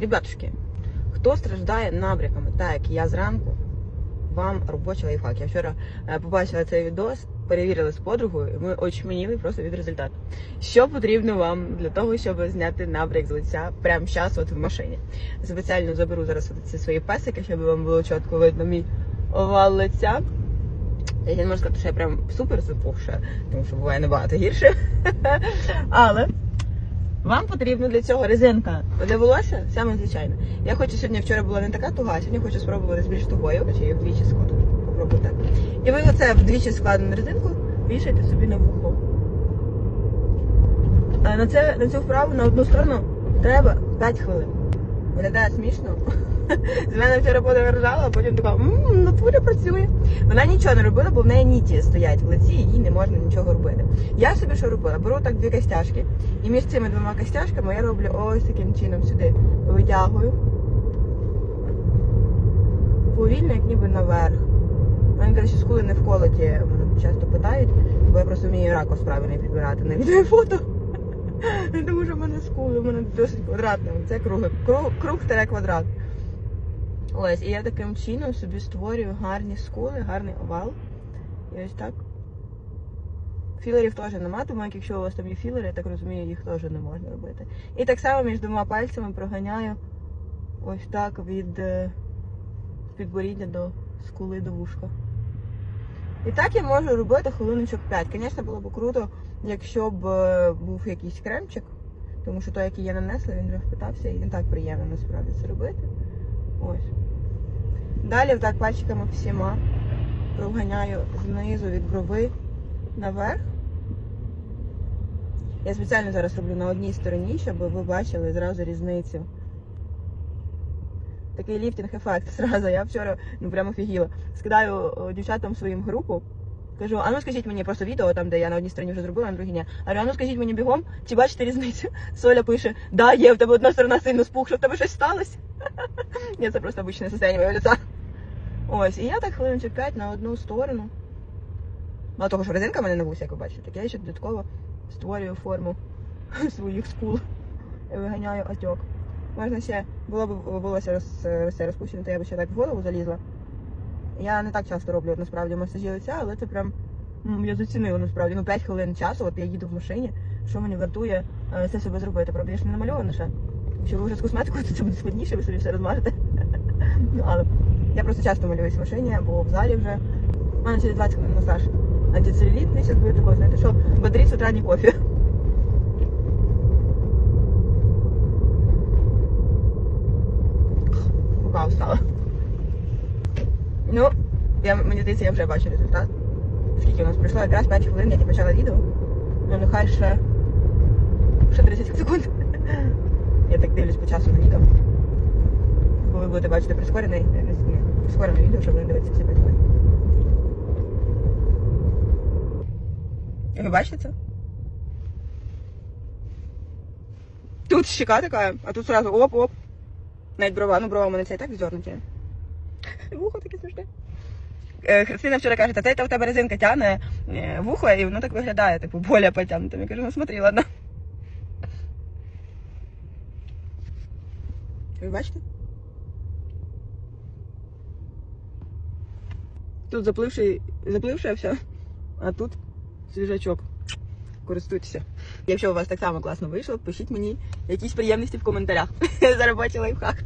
Ребятушки, хто страждає набряками, так як я зранку, вам робочий лайфхак. Я вчора е, побачила цей відос, перевірили з подругою, і ми очманіли просто від результату. Що потрібно вам для того, щоб зняти набряк з лиця прямо зараз, от в машині? Спеціально заберу зараз ці свої песики, щоб вам було чітко видно мій овал лиця. Я не можу сказати, що я прям супер запухша, тому що буває набагато гірше. Але вам потрібна для цього резинка для волосся, саме звичайно. Я хочу сьогодні, вчора була не така туга, сьогодні хочу спробувати з більш тугою, чи я вдвічі складу. Попробуйте. І ви оце вдвічі складену резинку вішаєте собі на вухо. А на, це, на цю вправу на одну сторону треба 5 хвилин. Виглядає смішно. З мене вчора подруга а потім така, ммм, натурі працює. Вона нічого не робила, бо в неї ніті стоять в лиці, і їй не можна нічого робити. Я собі що робила? Беру так дві костяшки, і між цими двома костяшками я роблю ось таким чином сюди. Витягую. Повільно, як ніби наверх. Мені каже, скули не вколоті, мене часто питають, бо я просто вмію ракурс правильний підбирати на відео фото. Тому що в мене скули, в мене досить квадратне. Це круг, круг, круг квадрат. Ось, і я таким чином собі створюю гарні скули, гарний овал. І ось так. Філерів теж нема, тому як якщо у вас там є філери, я так розумію, їх теж не можна робити. І так само між двома пальцями проганяю ось так від е, підборіддя до скули до вушка. І так я можу робити хвилиночок 5. Звісно, було б круто, якщо б е, був якийсь кремчик, тому що той, який я нанесла, він вже впитався і не так приємно насправді це робити. Ось. Далі так пальчиками всіма проганяю знизу від брови наверх. Я спеціально зараз роблю на одній стороні, щоб ви бачили зразу різницю. Такий ліфтинг-ефект зразу. Я вчора ну прямо офігіла. Скидаю дівчатам своїм групу. Кажу, а ну скажіть мені просто відео, там, де я на одній стороні вже зробила, а на другій ні. А а ну скажіть мені бігом, чи бачите різницю? Соля пише, да, є, в тебе одна сторона сильно спухша, в тебе щось сталося. Ні, це просто обичне состояние моєго лиця. Ось, і я так хвилиночок 5 на одну сторону. Мало того, що резинка в мене на вусі, як ви бачите, так я ще додатково створюю форму своїх скул і виганяю отек. Можна ще, було б волосся роз, роз, розпущене, то я б ще так в голову залізла. Я не так часто роблю насправді масажі лиця, але це прям я зацінила насправді. Ну 5 хвилин часу, от я їду в машині, що мені вартує е, це себе зробити. Правда, я ж не намальована ще. Якщо ви вже з косметикою, то це буде складніше, ви собі все розмажете. Ну, але я просто часто малююсь в машині або в залі вже. У мене через 20 хвилин масаж. Антицелюлітний, зараз буде такого, знаєте, що бодрить з утра кофе. Рука устала. Ну, я, мені здається, я вже бачу результат. Скільки у нас пройшло? Якраз 5 хвилин, як я почала відео. Ну, нехай ще, ще 30 секунд. Я так дивлюсь по часу на відео. Бо ви будете бачити прискорене, прискорене відео, щоб не дивитися всі 5 хвилин. Ви бачите це? Тут щека така, а тут сразу оп-оп. Навіть брова, ну брова у мене це і так здернуті. Вухо таке смішне. Е, Христина вчора каже, та це в тебе резинка тягне е, вухо, і воно так виглядає, типу, боля потягнута. Я кажу, ну смотри, ладно. Ви бачите? Тут запливший, запливши все, а тут свіжачок. Користуйтеся. Якщо у вас так само класно вийшло, пишіть мені якісь приємності в коментарях. За робочий лайфхак.